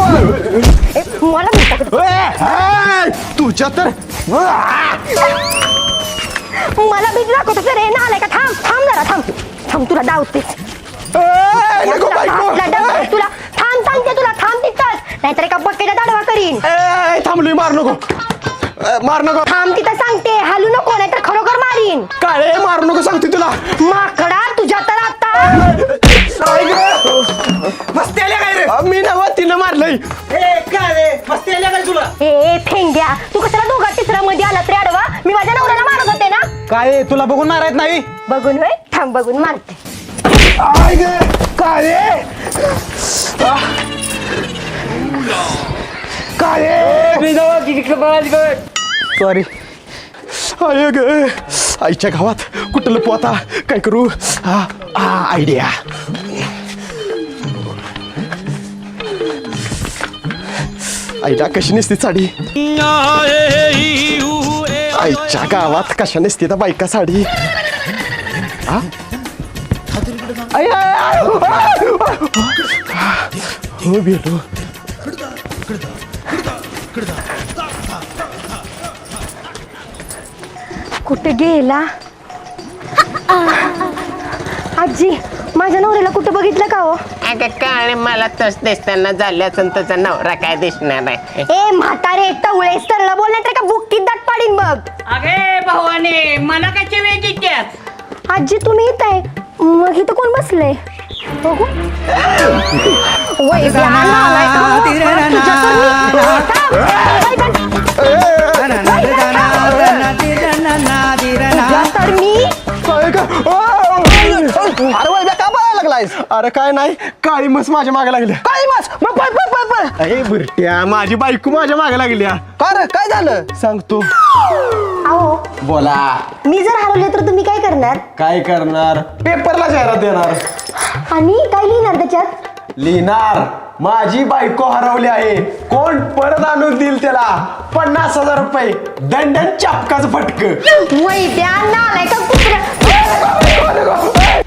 ए, मला भेटा? तुझ्या तर मला भीती दाखवतो रे ना आलाय का थांब थांब जरा थांब. थांब तुला डावतेच नको तुला बायको तुला डावतेच तुला थांब सांगते तुला थांब तिथंच नाहीतर एका बकेटा दाडवा करीन. ए, थांबलोय मार नको. मार नको. थांब तिथं सांगते. हालू नको नाहीतर खरोखर मारीन. काळे मारू नको सांगते तुला. माकडा तुझ्या तर आता. मस्ती आल्या काय रे? अ, मी नव तिनं मारलंय. ए काय रे? मस्ती आल्या काय तुला? ए फेंग्या तू कशाला दोघा तिसऱ्या मध्ये आला रे अडवा मी माझ्या नवऱ्याला मारत होते ना? काय तुला बघून मारायत नाही? बघून होय? थांब बघून मारते. आय ग, काळे आ. काळे सॉरी. आय ग. आईच्या गावात कुठं लपू आता? काय करू? हा आयडिया आईला कशी नसते साडी? आईच्या गावात कशा नसते त्या बायका साडी? हा? आई, आई, आई, हो बेलो कुठे गेला? आजी माझ्या नवऱ्याला कुठे बघितलं का हो? अगं काळे मला तस दिसताना झाले असून तुझा नवरा काय दिसणार आहे? ए म्हातारे टवळे सरळ बोलण्यात का बुक्कीत दाट पाडीन बघ. अगे भावाने मला काय वेळ किट्यात आजी तुम्ही येत आहे. मग इथं कोण बसले बघू. वै, व्याला आलाय का हो? तुझ्या तर मी- थांब. वै, पण- तुझ्या अरे वैद्या का बोलायला लागलायस? अरे काय नाही काळी मस माझ्या मागे लागल्या. काय मस मग पळ पळ पळ पळ अरे बुरट्या माझी बायको माझ्या मागे लागल्या. का रे? काय झालं? सांगतो अहो बोला. मी जर हरवले तर तुम्ही काय करणार? काय करणार? पेपरला जाहिरात देणार. आणि काय लिहिणार त्याच्यात? लिहिणार माझी बायको हरवली आहे. कोण परत आणून देईल त्याला? पन्नास हजार रुपये. दंडन चापकाच फटक. वैद्या नालाय का कुत्र्या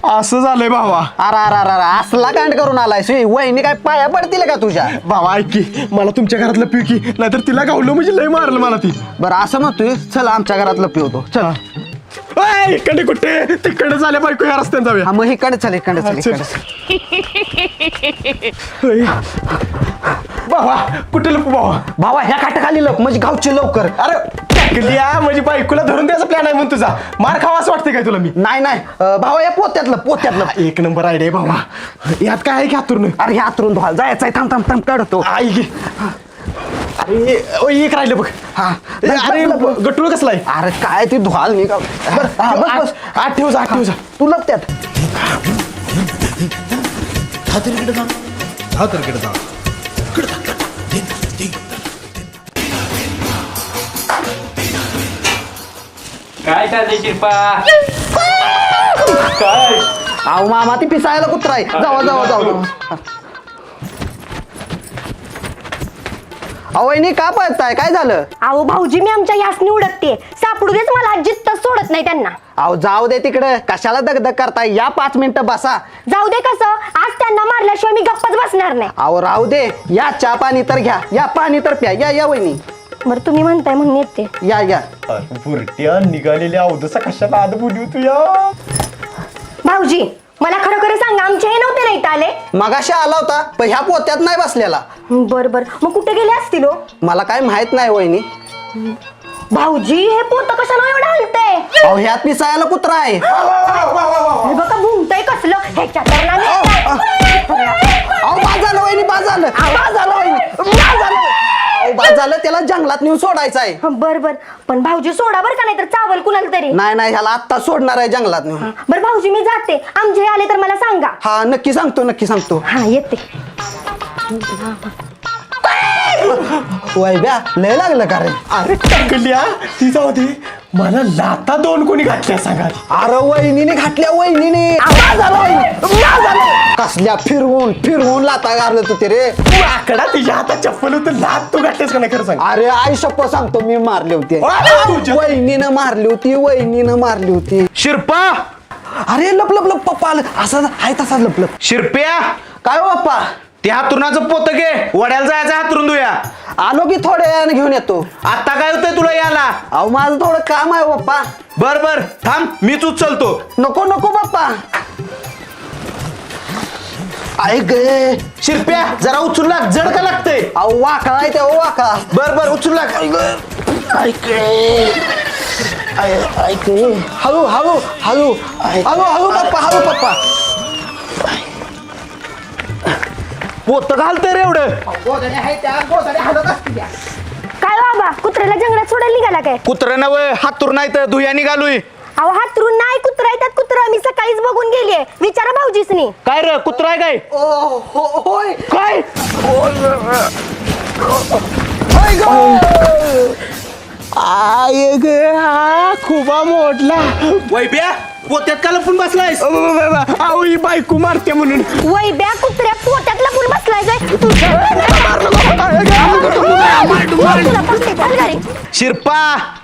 असं झालंय भावा अरे अरे अरे अरे असला कांड करून आलायस हे. वहिनी काय पाया पडतील का तुझ्या भावा ऐक की मला तुमच्या घरातलं पिऊ की नाहीतर तिला गावलं म्हणजे लय मारलं मला ती बरं असं म्हणतोय चल आमच्या घरातलं पिवतो चल ऐ, इकडे कुठे तिकडे झाल्या बायको या रस्त्याने जाऊया हा मग इकडे चल इकडे चल चल. इकडे चल. ऐ. भावा कुठे लपू भावा? भावा ह्या खाटाखाली लोक म्हणजे गावचे लवकर. अरे टाकल्या म्हणजे बायकोला धरून द्यायचा प्लॅन आहे म्हणून तुझा. मार खावा असं वाटतंय काय तुला मी? नाही नाही. अं, भावा या पोत्यातलं पोत्यातलं. एक नंबर आयडिया भावा. यात काय आहे की हातून अरे ह्या आतरून धुवाल जायचंय. थांब थांब थांब काढतो. आई गे. अरे ओ, एक राहिलं बघ. हा. अरे गटूळ कसला आहे? अरे काय ते धुवाल मी का बरं, हा, बस बस. आठ ठेव जा आठ ठेव जा. तू लपत्यात. काय चाललंय शिरपा? काय? अहो मामा ती पिसायला कुत्रा आहे. जावा जावा जावा जावा. अहो वहिनी का पळताय? काय झालं? अहो भाऊजी मी आमच्या यासनी उडकते. सापडू देच मला अजित सोडत नाही त्यांना. अहो जाऊ दे तिकडं. कशाला दगदग करताय? या पाच मिनिटं बसा. जाऊ दे कसं? आज त्यांना मारल्याशिवाय मी गप्पच बसणार नाही. अहो राहू दे. या चहा पाणी तर घ्या. या पाणी तर प्या. या या वहिनी. बरं तुम्ही म्हणताय म्हणून येते या या बुरट्या निघालेल्या अवधसा कशाला आद बोलू तू या भाऊजी मला खरं खरं सांगा आमचे हे नव्हते नाही आले मगाशी आला होता पण ह्या पोत्यात नाही बसलेला बर बर मग कुठे गेले असतील हो मला काय माहीत नाही वहिनी भाऊजी हे पोत कशाला एवढं हलतंय अहो ह्यात पिसायला कुत्रा आहे हे बघा भुंगतय कसलं ह्याच्या तर ना मी- अहो बाद झालं वहिनी बाद झालं बाद झालं वहिनी बाद झालं त्याला जंगलात नेऊन सोडायचं आहे. हं, बर बर. पण भाऊजी सोडा बर का नाही तर चावल कुणाला तरी? नाही नाही ह्याला आत्ता सोडणार आहे जंगलात नेऊन. बर भाऊजी मी जाते. आमचे आले तर मला सांगा. हा नक्की सांगतो नक्की सांगतो. हा येते. वैब्या लय लागलं का रे? अरे टाकल्या ती जाऊ दे. मला लाता दोन कोणी घातल्या सांगा अरे वहिनीने घातल्या वहिनीने. वहिनी. कसल्या फिरवून फिरवून लाता गारलं तू ते रे आकडा तिच्या हातात चप्पल होतं लात तू घातल्यास का नाही खरं सांग? अरे आई शप्प सांगतो मी मारली होती. अरे, तुझ्या- वहिनीनं मारली होती वहिनीनं मारली होती. शिरपा! अरे लप लप लप पप्पा आलं असं आहे तसा लप लप शिरप्या! काय हो पप्पा ते हातरुणाचं पोत घे. वड्याला जायचं हातरून धुया. आलो की थोड्या वेळाने घेऊन येतो. आता काय होतंय तुला याला अहो माझं थोडं काम आहे पप्पा. बर बर. थांब मीच उचलतो. नको नको पप्पा. ऐक गे. शिरप्या जरा उचलू लाग. जड का लागतंय? अहो वाकडा आहे त्या वाकडा बर बर उचलू लाग. ऐक ऐक हळू हळू हळू. हळू हळू पप्पा हळू पप्पा. पोत घालतंय रे एवढं. काय बाबा कुत्र्याला जंगलात सोडायला निघाला काय? कुत्र नव हातूर नाही तर धुया निघालोय. अहो हातरून नाही कुत्रा आहे त्यात कुत्रा. मी सकाळीच बघून गेलीये. विचारा भाऊजीसनी. काय र कुत्रा आहे काय? ओ हो होय. काय? आय ग हा खुबा मोडला. वैब्या पोत्यात का लपून बसलायस अहो ही बायको मारते म्हणून वैब्या कुत्र्या पोटात लपून बसलाय जाय तुला पटते, चल घरी. शिरपा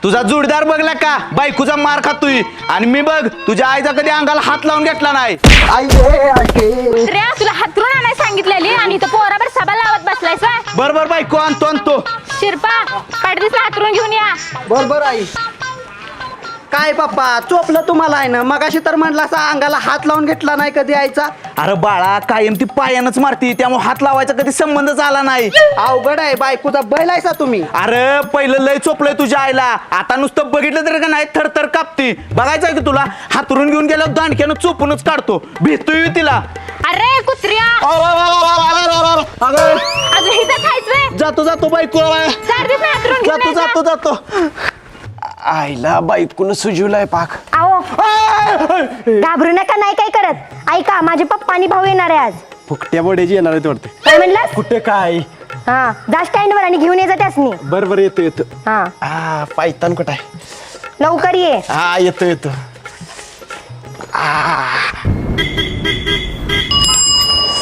तुझा जोडदार बघला का बायकोचा मार खातोय आणि मी बघ तुझ्या आईचा कधी अंगाला हात लावून घेतला नाही. रे तुला हातरून आणायला सांगितलेली आणि इथं पोराबर सभा लावत बसलायस व्हय? बर बर बायको आणतो आणतो शिरपा पाडदिसला हातरून घेऊन या बर बर आई काय पप्पा चोपलं तुम्हाला आहे ना? मगाशी तर म्हटलं असा अंगाला हात लावून घेतला नाही कधी आईचा. अरे बाळा कायम ती पायानंच मारती त्यामुळे हात लावायचा कधी संबंधच आला नाही. अवघड आहे बायकोचा बैल आहे सा तुम्ही. अरे पहिलं लय चोपलंय तुझ्या आईला. आता नुसतं बघितलं तरी का नाही थरथर कापती. बघायचं आहे की तुला? हातरून घेऊन गेल्यावर दांडक्यानं चोपूनच काढतो. भेटतोय तिला. अरे कुत्र्या! अगं, अजून हिथं खायचंय? जातो जातो बायको. जातो यायचा. जातो जातो. आईला बायकोनं सुजवलाय पाक. अहो घाबरू नका नाही काय करत. ऐका माझे पप्पा आणि भाऊ येणार आहे आज. फुकट्या बोड्याची येणार आहेत वाटते. काय म्हणलास? कुठे काय? हा जा स्टँडवर आणि घेऊन ये जा त्यासनी. बर बर येतो येतो. हा. हा पायतान कुठं आहे? लवकर ये. हा येतो येतो.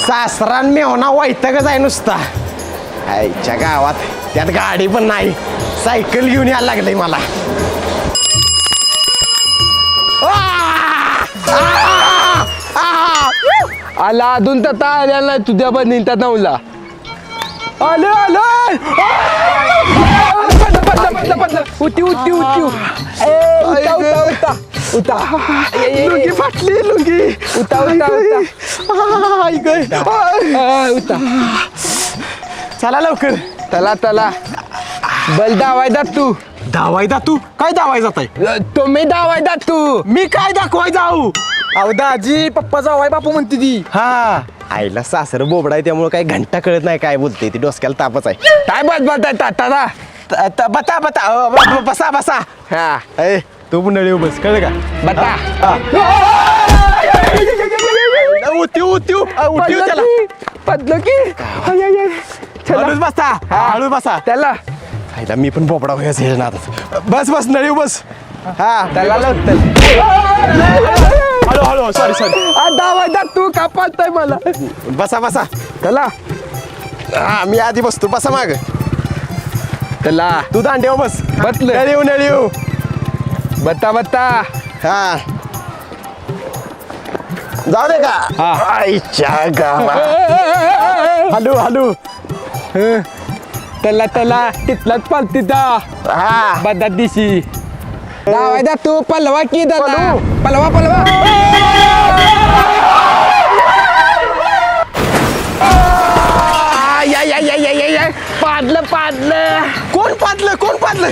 सासरान मेवना वैतकच आहे नुसता. आईच्या गावात त्यात गाडी पण नाही. सायकल घेऊन यायला लागलंय मला. आला अजून तर ता आल्या नाही तुझ्या नवला आलो आलो! उठी ए, उठा उठा उठा. उठा. लुंगी फाटली लुंगी. आ, उठा. चला लवकर. चला चला. बल दावायचा तू. धावायचा तू काय धावाय जात आहे तुम्ही दावायचा तू मी काय दाखवाय जाऊ अहो दाजी पप्पा जावाय बापू म्हणते ती हा आईला सासर बोबडा आहे त्यामुळे काय घंटा कळत नाही काय बोलते ती डोसक्याला तापच आहे काय बस बस टाटा बता बता बसा बसा हा ए तू पण नळी बस कळलं का बता उतीव त्याला पडलं की बसा हळू बसा त्याला आईला मी पण बोबडा व्हायचं हे ना बस बस नळी बस. हा त्याला हळू हळू सॉरी सॉरी दावायचा तू का पाडताय मला. बसा बसा. त्याला. हा मी आधी बसतो. बसा माग. त्याला. तू दांडेव बस. बसलं. नळीव नळीव बता बता हा. जाऊ दे का? आईच्या गावा हॅलो हॅलो. त्याला त्याला तिथलाच पालतीचा हा. बदा दिशी. दावायचा तू पलवा की त्याला पलवा पलवा. पाडलं पाडलं. कोण पाडलं कोण पाडलं?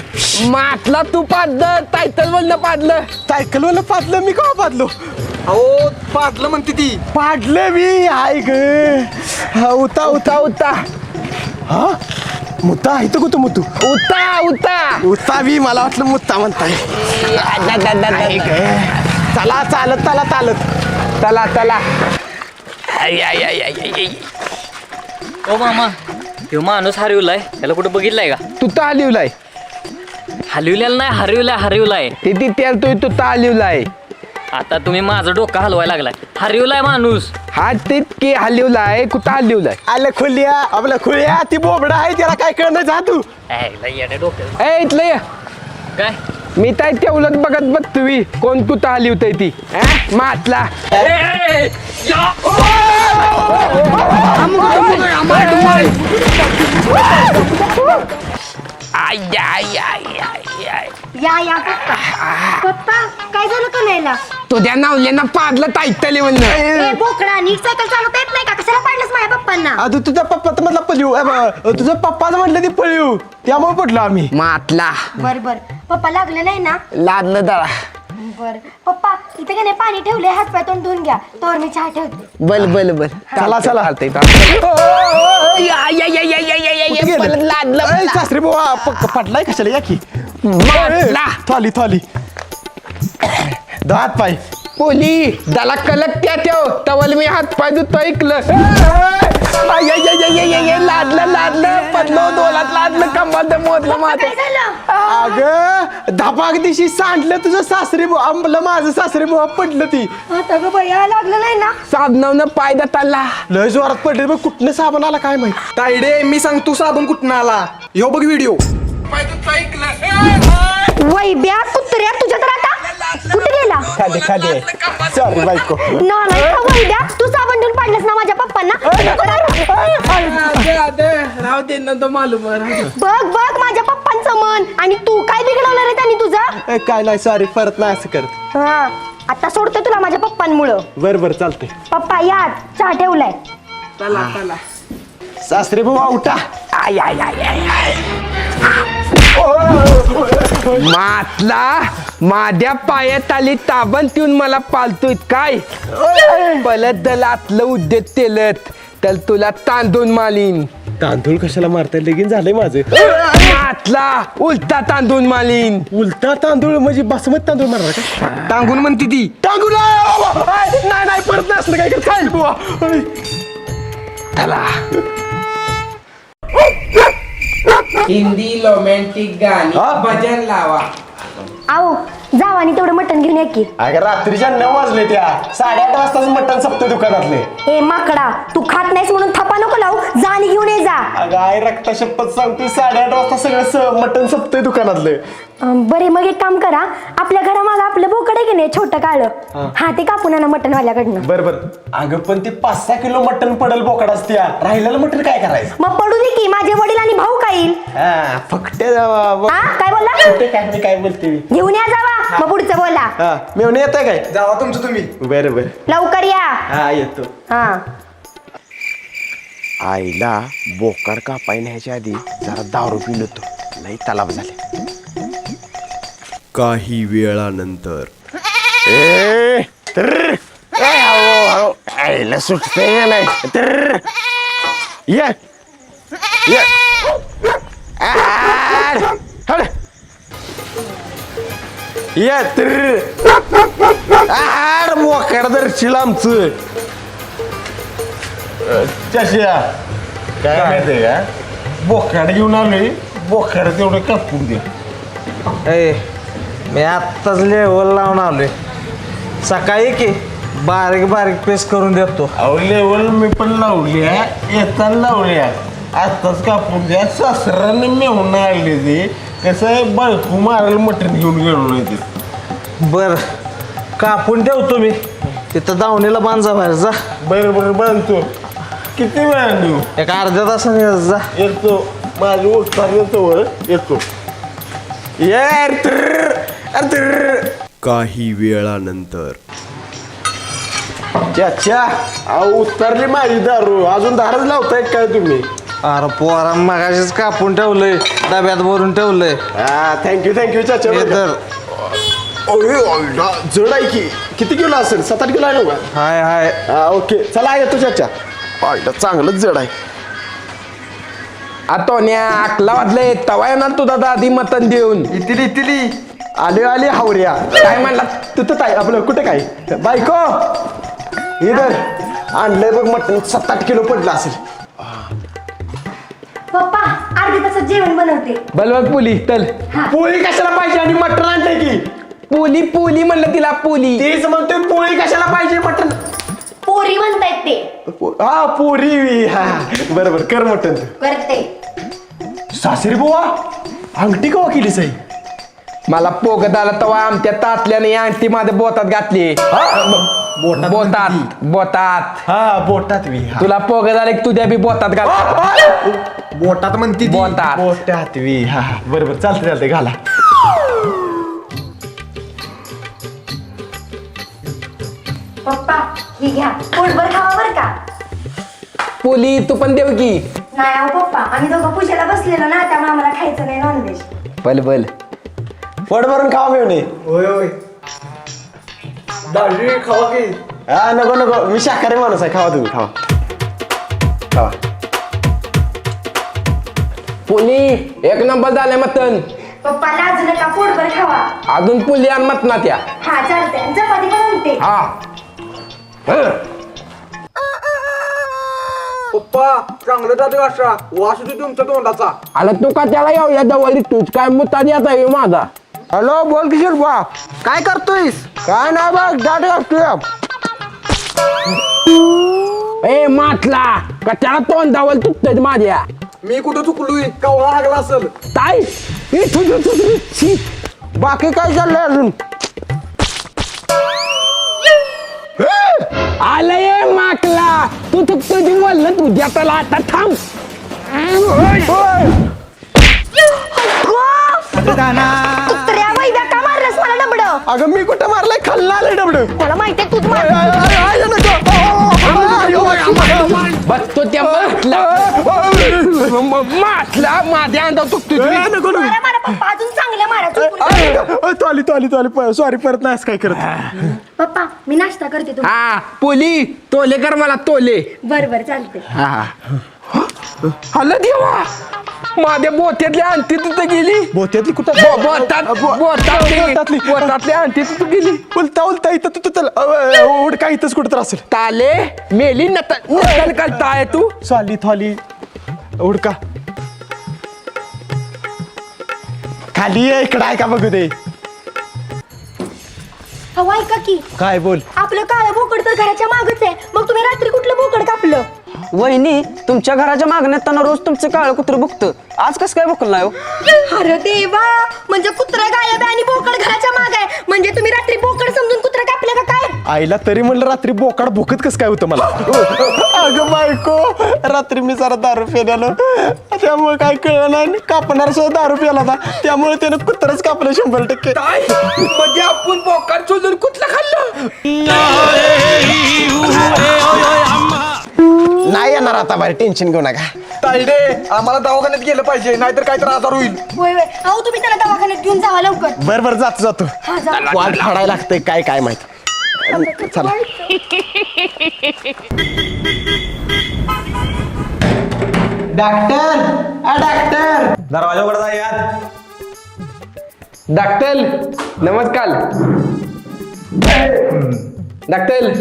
मातला तू पाडलं टायटल म्हणलं पाडलं. सायकलवाला पाडलं मी का पाडलो? अहो पाडलं म्हणते ती. पाडलं मी हाय ग. हा उता उता उता. हा? मुत्ता आहे तो कुठं मुतू उता उता. उता बी मला वाटलं मुत्ता म्हणताय. हाय. चला चालत चला चालत. चला चला. ओ मामा तो माणूस हरवलाय. त्याला कुठं बघितलाय का? तू ता लिवलाय हरवलेला नाही हरवलाय हरवलाय. ते ती तेल तू तू ता लिवलाय आता तुम्ही माझं डोकं हलवाय लागलाय हरिवलाय माणूस हा तितके हलिवलाय कुठं हलिवलाय आलं खुलिया आपलं खुलिया ती बोबडा आहे त्याला काय कळ जा तू ऐ, डोकं इथलं काय मी तर त्या उलट बघत बघतोय कोण कुठं तू हलिवतय ती मातला आय, या या पप्पा पप्पा काय झालं कन्याला तुझ्या नावल्यांना पाडलं ताईतले म्हणलं. ए बोकडा नीट सायकल चालवता येत नाही का? कशाला पाडलंस माझ्या पप्पांना? आता तुझा पप्पा तर म्हटला पळीव. अ, ब- तुझं पप्पाचं म्हटलं ती पळीव. त्यामुळे पडलो आम्ही. मातला. बर बर. पप्पा लागलं नाही ना? लादलं जरा. बर. पप्पा इथे का नाही पाणी ठेवले हात पाय तोंड धुवून घ्या. तोवर मी चहा ठेवते. बल बल बल. चला, चला. चालतंय लादलं. सासरे बुवा प- पडलाय कशाला? या की. मातला. थॉली थॉली. दात पाय. पोली त्याला कलक त्या ठेव. तवल मी हात पाय धुतो ऐकलं. लादलं लादलं. पडलो दोलात लादलं कंबात मोदलं माझं अगं धपाक दिशी सांडलं तुझं सासरे बुवा आंबलं माझं सासरे बुवा पडलं ती. आता ग बया लागलं नाही ना? साबणावनं पाय दताला. लय जोरात पडले मग कुठनं साबण आला काय माहीत? तायडे मी सांगतो साबण कुठं आला. ह्यो बघ व्हिडिओ. वैब्या कुत्र्या तुझ्या तर आता कुठे गेला. खाली खाली सॉरी बायको. नाही का वैब्या तू साबण देऊन पाडलंस ना माझ्या पप्पांना. राव दे ना तो मालूम बघ बघ माझ्या पप्पांचं मन. आणि तू काय बिघडवलं रे त्यांनी तुझं? ए, काय नाही सॉरी परत नाही असं करत. हा. आता सोडते तुला माझ्या पप्पांमुळं. बर बर चालतंय. पप्पा या चहा ठेवलाय. सासरे बुवा उठा आय आय आय आय आय मातला माझ्या पायात आली ताबण ठेवून मला पालतोय काय पलत दलातलं उद्देत तेलत तर तुला तांदून मालीन तांदूळ कशाला मारताय लगीन झालंय माझं मातला उलटा तांदून मालीन उलटा तांदूळ म्हणजे बासमती तांदूळ मारणार का टांगून म्हणते ती तांदूळ नाही नाही परत नाही असलं काय करत खाईल बुवा आय. चला हिंदी रोमॅन्टिक गाणी हा? भजन लावा आओ जावा आणि तेवढं मटण घेऊन या की. अगं रात्रीच्या नऊ वाजले त्या. साडेआठ वाजताच मटण सपते दुकानातले. ए माकडा तू खात नाहीस म्हणून थपा नको लावू. जा आणि घेऊन ये जा. अगं आई रक्ता शपथ सांगतोय साडेआठ वाजता सगळं स- मटण सपतंय दुकानातले. अं, बरे मग एक काम करा. आपल्या घरामागं आपलं बोकड आहे की नाही छोटं काळं? हा. ते कापून आणा मटणवाल्याकडनं. बर बर. अगं पण ते पाच सहा किलो मटण पडल बोकडाच त्या. राहिलेलं मटण काय करायचं? मग पडू दे की माझे वडील आणि भाऊ काय येईल हा जावा हा काय बोलला? ते काय मी काय बोलते घेऊन या जावा मग पुढचं बोला. हा मेवणे येत काय? जावा तुमचं तुम्ही. बरं बरं. लवकर या. हा येतो. हा. आईला बोकाड कापाय न्यायच्या आधी जरा दारू पिलो होतो नाही तलाव झाले. काही वेळानंतर. ए तर ए हळू हळू. आईला सुटते नाही? तर ये. ये तर. आड बोकाड दर्शील आमचं. चशिया काय माहितीये का? बोकाड घेऊन आलोय. बोकाड तेवढं कापून दे. ए मी आत्ताच लेवल लावून आलोय. सकाळी की बारीक बारीक पेस्ट करून देतो. अहो लेवल मी पण लावली आहे. येताना लावली आहे. आत्ताच कापून द्या सासऱ्याने मेहून आणले ते. कसं आहे बायको मारायला मटण घेऊन गेलो नाही ते. बर कापून ठेवतो मी. तिथं दावणीला बांधा बाहेर जा. बरं बरं बांधतो. किती वेळा देऊ? एक अर्ध्या तासाने जा. येतो. माझी उत्तर येतो वर येतो. ये तर तर. काही वेळानंतर. चाचा अहो उतरली माझी दारू. अजून दारच लावताय काय तुम्ही? अरे पोरा मगाशीच कापून ठेवलंय डब्यात भरून ठेवलंय. थँक्यू थँक्यू चाचा हे तर ओय, ओयला, जड आहे की. किती किलो असेल? सात आठ किलो आहे ना हाय हाय. हा ओके. चला येतो चाचा. आईला चांगलंच जड आहे. आतोन्या अकला वाजले. तवा येणार तुझा दादी मतन देऊन. इतिली इतिली आले आले हावऱ्या. काय म्हणला? तिथं काय आपलं कुठे काय? बायको. इधर. आणलंय बघ मटण. सात आठ किलो पडलं असेल. पप्पा अर्धी तासात जेवण बनवते. बलवत पुली तल पोळी कशाला पाहिजे आणि मटण आणलंय की? पुली पुली म्हणलं तिला पुली. तेच म्हणतोय पोळी कशाला पाहिजे मटण? पोरी म्हणतायत ते. हा पोरी हा. बरोबर कर मटण. करते. सासरी बुवा अंगठी कवा केलीस आहे मला पोगत आला तवा आमच्या तातल्याने अंगठी माझ्या बोतात घातली. हा बोतात बोतात हा बोटात वी हा. तुला पोग झाले की तुझ्या बी बोतात घाल बोटात म्हणते ती. बोटात. बोटात वी. हा हा. बरोबर चालते चालते घाला. पप्पा ही घ्या. पोटभर खावा बरं का? पोली तू पण देव की. नाही अहो पप्पा आम्ही दोघं पूजेला बसलेलो ना त्यामुळे आम्हाला खायचं नाही नॉनव्हेज बल बल. पोट भरून खावा मिळणे होय होय. दाजी खावा की. हा नको नको. मी शाकाहारी माणूस आहे खावा तुम्ही खावा. पोली एक नंबर झाले मतन पप्पा लाजू नका पोटभर खावा. अजून पुली आणि मतना त्या हा चालते चपाती पण आणते हा. पप्पा चांगलं जाते वाशा वास होती तुमच्या तोंडाचा. आला तू का त्याला येऊया जवळ? तूच काय मुद्दा येत आहे माझा? हॅलो बोल किशोर बा काय करतोयस? काय नाही बघ दाट करतोय. ए मातला का त्याला तोंड दावल तुटत माझ्या? मी कुठं चुकलोय कवळा लागला असेल ताई शी. बाकी काय चाललंय अजून आलंय माकला तू तू तुझी बोललं तुझ्या त्याला आता थांब कुत्र्या वैद्या का मारलंस मला डबड अगं मी कुठं मारलाय खाल्ला आलंय डबड मला माहितीये तूच मार बघतो त्या मातला. मातला माझ्या अंगावर तुटतो मारा मारा पप्पा अजून चांगलं मारा चुकून. तो आली तो आली तो आली. सॉरी परत नाही असं काय करत. पप्पा मी नाश्ता करते तू हा पोली तोले कर मला तोले. बर बर चालते हल्ल देवा. माझ्या बोत्यातली आणती तिथं गेली. बोत्यातली कुठं? बो- बोटात बोटातली बोटातली. बोटातली आणती तिथं गेली. उलता उलता इथं तू तर उड काय इथंच कुठं तर असेल? ताले मेली नत नतल करताय तू. चाली थॉली. उडका खाली आहे इकडं आहे का बघू दे. हवा ऐका की. काय बोल? आपलं काळं बोकड तर घराच्या मागच आहे. मग तुम्ही रात्री कुठलं बोकड कापलं? वहिनी तुमच्या घराच्या मागण्यात रोज तुमचं काळं कुत्र बघतं आज कसं काय बघलं नाही हो? अरे देवा! म्हणजे कुत्रा गायब आहे आणि बोकड घराच्या माग आहे. म्हणजे तुम्ही रात्री बोकड समजून कुत्रा कापलं का काय? आईला तरी म्हणलं रात्री बोकाड भुकत कसं काय होतं मला? अगं बायको रात्री मी जरा दारू पेल्यालो त्यामुळे काय कळलं नाही. आणि कापणार सुद्धा दारू प्याला होता त्यामुळे त्यानं कुत्रच कापलं शंभर टक्के. म्हणजे आपण बोकार चोदून कुठलं खाल्लं? नाही येणार आता बाहेर टेन्शन घेऊ नका. ताईडे आम्हाला दवाखान्यात गेलं पाहिजे नाहीतर काहीतरी आजार होईल. होय होय. अहो तुम्ही त्याला दवाखान्यात घेऊन जावा लवकर. बर बर जातो जातो. हा जा. वाट फाडायला लागतंय काय काय माहीत. चला. Doctor doctor. दरवाजा उघडा यात. डॉक्टर नमस्कार. डॉक्टर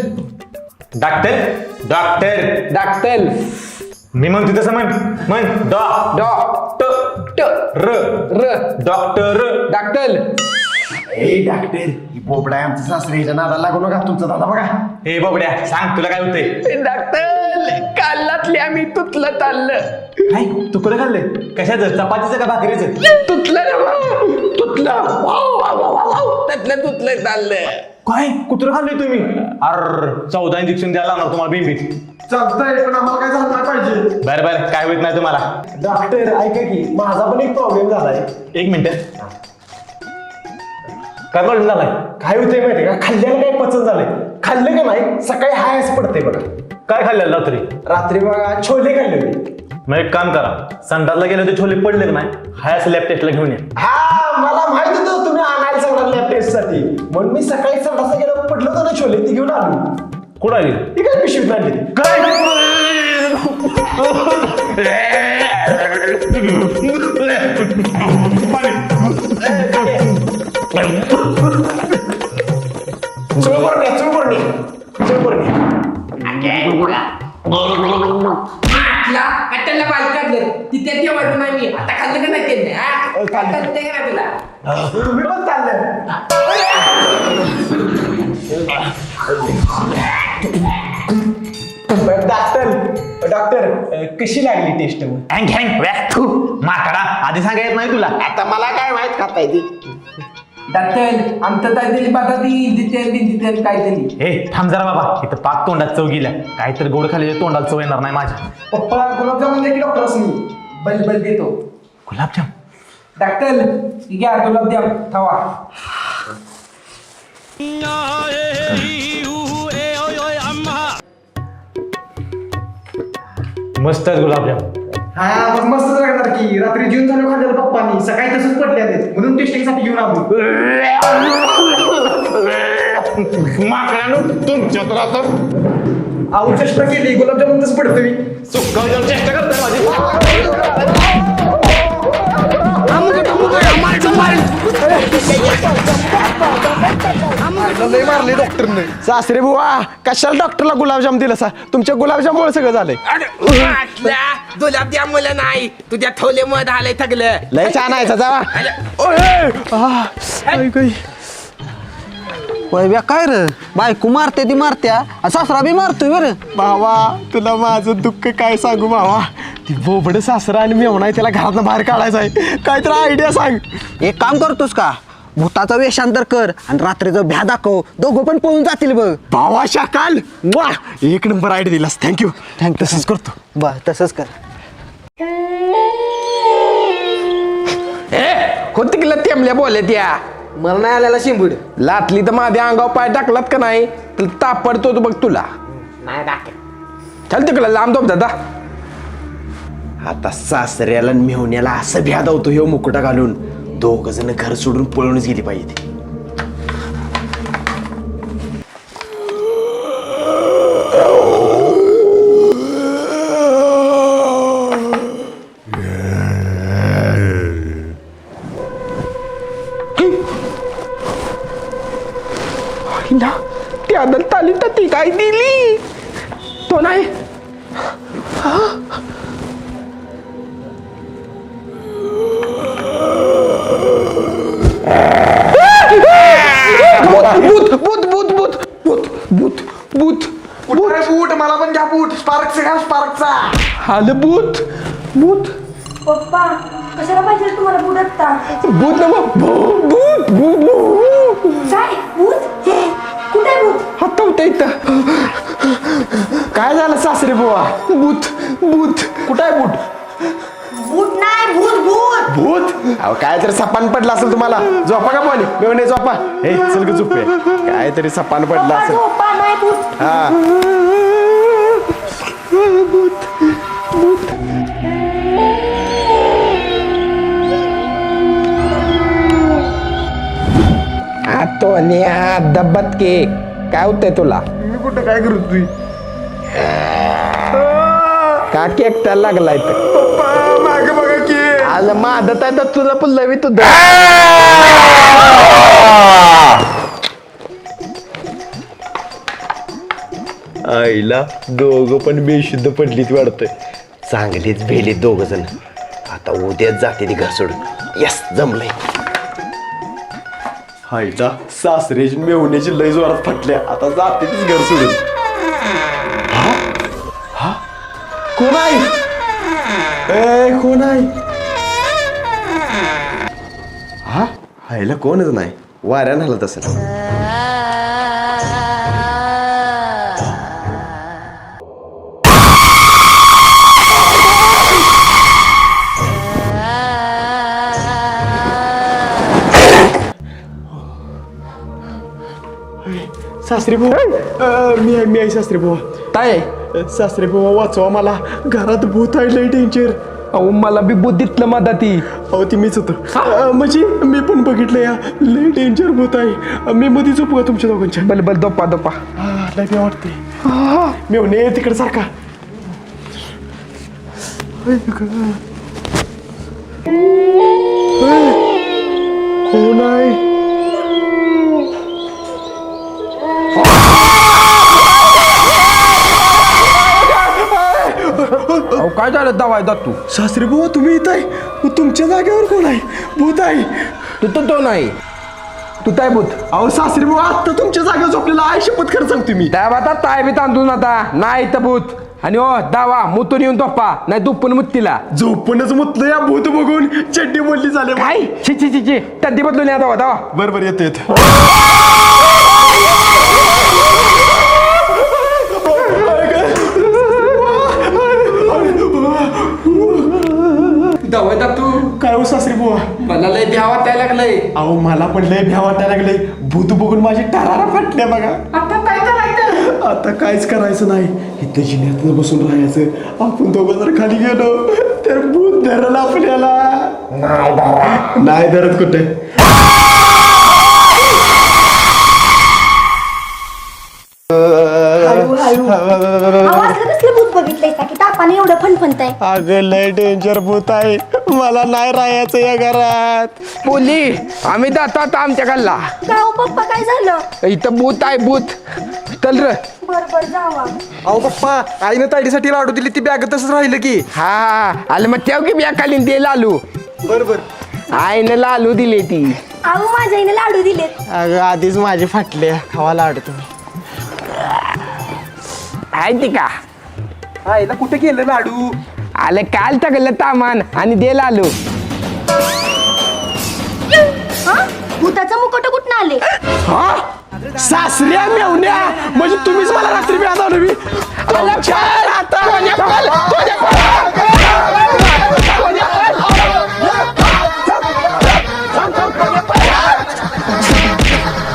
डॉक्टर डॉक्टर डॉक्टर मी म्हणतो तसं म्हण. म्हण. डॉ. डॉ ट र. र डॉक्टर. डॉक्टर. ए डॉक्टर ही बोबडा आहे आमच्या सासरीच्या नादाला लागू नका तुमचा दादा बघा. हे बाबड्या सांग तुला काय होतंय? डॉक्टर कालातली आम्ही तुटलं चाललं. काय? तुकडं खाल्लंय? कशाचं? चपातीचं का भाकरीचं? तुटलं ना भाऊ. तुटलं वाव, वाव, वाव, वाव. त्यातलं तुटलं चाललं काय? कुत्रं खाल्लंय तुम्ही? अर चौदा इंजेक्शन द्यायला लागणार तुम्हाला बेंबीत. चालतंय पण आम्हाला काय झालं नाही पाहिजे. बरं बरं काय होत नाही तुम्हाला. डॉक्टर ऐका की माझा पण एक प्रॉब्लेम झालाय. एक मिनिट. काय प्रॉब्लेम झालाय? काय होतंय माहितीये का? खाल्ल्याला काय पचन झालंय? खाल्लं का नाही? सकाळी हायच पडतंय बघा. काय खाल्लेलं रात्री? रात्री बघा छोले खाल्ले होते. मग एक काम करा संडासला गेले होते छोले पडले का नाही. हाय असं लॅब टेस्टला घेऊन या. हा! मला माहीत होतं तुम्ही आणायला सांगणार लॅब टेस्टसाठी. म्हणून मी सकाळी संडासला गेलो पडलं होतं ना छोले ती घेऊन आलो. कुठं आली ती काय पिशवीत आणली चुळबरणी कशी लागली टेस्ट मग हँग हँग वॅक थू माकडा आधी सांगायचं नाही तुला. आता मला काय माहीत खाता येते डॉक्टर आमचं दिली बाबा ती जितेल काय दिली ए थांब जरा बाबा इथं पाक तोंडात चव गेल्या. काहीतरी गोड खाल्लेल्या तोंडाला चव येणार नाही माझ्या. पप्पा गुलाबजामुन दे की डॉक्टर बल बल देतो. गुलाबजाम. डॉक्टर घ्या गुलाबजाम खावा मस्त आहेत गुलाबजाम हा मग मस्तच लागणार की. रात्री जेवण झालं खाल्लेलं पप्पांनी. सकाळी तसंच पडले आहेत म्हणून टेस्टिंगसाठी घेऊन आलो. माकडानं तुमच्या तर आता आऊ चेष्टा केली. गुलाबजामुन तसं पडतं मी चेष्टा करतोय लय मारले डॉक्टरने सासरे बुवा कशाला डॉक्टरला गुलाबजाम दिलं सा? तुमच्या गुलाबजामुळे सगळं झालंय. गुलाबजाम मुलं नाही. तुझ्या थोले मध आलंय थगलं. लय छान आहे जावा. वैभ्या काय रे? बायको मारते ती मारत्या. आणि सासरा बी मारतोय बरं. भावा तुला माझं दुःख काय सांगू भावा? ती बोबड सासरा आणि मेवणा त्याला घरातनं बाहेर काढायचं आहे. काहीतरी आयडिया सांग. एक काम करतोस का? भूताचं वेषांतर कर आणि रात्रीचं भ्या दाखव. दोघं पण पळून जातील बघ. भावा शाकाल. वा एक नंबर आयडिया दिलास. थँक्यू थँक्यू तसंच करतो. बर तसंच कर. कोणती किल्ला तेमल्या बोलल्या त्या मला नाही आलेला शिंबूड. लाटली तर माझ्या अंगावर पाय टाकलात का नाही? तर ताप पडतो तो बघ तुला चल तिकडे लांब दोब दादा. आता सासऱ्याला आणि मेहुण्याला असं भ्याद होतो ह्यो मुकुटा घालून. दोघ जण घर सोडून पळूनच गेली पाहिजे आलं भूत. भूत? पप्पा कशाला पाहिजे तुम्हाला बुड आत्ता? भूत ना मग. भूत भूत भूत भूत. काय? भूत? कुठे आहे भूत? आता होता इथं. काय झालं सासरे बुवा? भूत भूत. कुठं आहे भूत? भूत नाही भूत भूत. भूत? अहो काय तरी सपान पडला असेल तुम्हाला. झोपा का पाणी मेवणे झोपा. हे चल ग झोपे काय तरी सपान पडला पप्पा असेल. झोपा नाही भूत. हा. तो न्या दब्बत के काय होतंय तुला? मी कुठं काय करू तुझी? का केक त्याला लागलाय तर. पप्पा माग बघा की. आज माझं तर आता तुला पण लवी तू आईला दोघं पण बेशुद्ध पडलीत वाटतं चांगलीच भेलीत दोघ जण. आता उद्याच जाते ती घर सोडून. यस जमलंय. हाय जा सासऱ्याची मेवण्याची लय जोरात फटल्या आता जाते तीच घर सोडून. हा? हा? कोण आहे? ए कोण आहे? हा? हायला कोणच नाही. वाऱ्यानं हलत असेल. सासरे मी आहे मी आहे सासरे भाऊ काय सासरे भाऊ वाचवा मला घरात भूत आहे लय डेंजर अहो मला बी बुद्धीतलं मदा ती अहो ती मीच होतो. अं, म्हणजे मी पण बघितलं या. लय डेंजर भूत आहे मी मध्ये झोपू का तुमच्या दोघांच्या? बल बल दोपा दोपा हा, लय भ्या वाटते. मी म्हणे तिकडे सारखा. कोण आहे? अहो काय झालं? दवाय तू. सासरे भाऊ तुम्ही इथं आहे. मग तुमच्या जागेवर कोण आहे? भूत आहे. तू तर तो नाही. तू ताय भूत. अहो सासरी भाऊ आता तुमच्या जागा झोपलेला आहे. शपथ खरं सांगतो मी. त्या आता ताय बी तांदून आता नाही तर भूत. आणि ओ दावा मुतून येऊन तोप्पा नाही दुप्पन मुत्तीला. झोपूनच मुतलं या भूत बघून. चड्डी बोलली झाले काय? छि छि छि बदलून या दावा दावा. बरं बरं येतो येतो. काय हो सासरी बुवा? मला लय भ्यावा त्या लागलंय. अहो मला पण लय भ्या वाटायला लागले भूत बघून माझी टरारा फाटल्या बघा. आता काय करायचं? आता काहीच करायचं नाही. इथं जिन्यात बसून राहायचं. आपण दोघं जर खाली गेलो तर भूत धरल आपल्याला. नाही धरत. कुठे? आवाज कसलं भूत बघितलंय का की तापाने एवढं फणफणताय. अगं लय डेंजर भूत आहे. मला नाही राहायचं या घरात. बोली आम्ही जातो आता आमच्या गल्ला पप्पा काय झालं? इथं भूत आहे भूत. चल र. बर बर जावा. अहो पप्पा आईनं ताईसाठी लाडू दिली ती बॅग तसंच राहिलं की. हा आलं मग ठेव की बिया खाली दे लालू बर बर. आईनं लालू दिली ती. अहो माझ्या आईने लाडू दिलेत. अगं आधीच माझे फाटले खावा लाडू तुम्ही. आहे ती का? आईला कुठे गेलं लाडू? आलं काल टाकलं तामान आणि दे लालू. हा? भूताचं मुकुट कुठं आले? सासऱ्या मेवण्या. म्हणजे तुम्हीच मला रात्री मी आता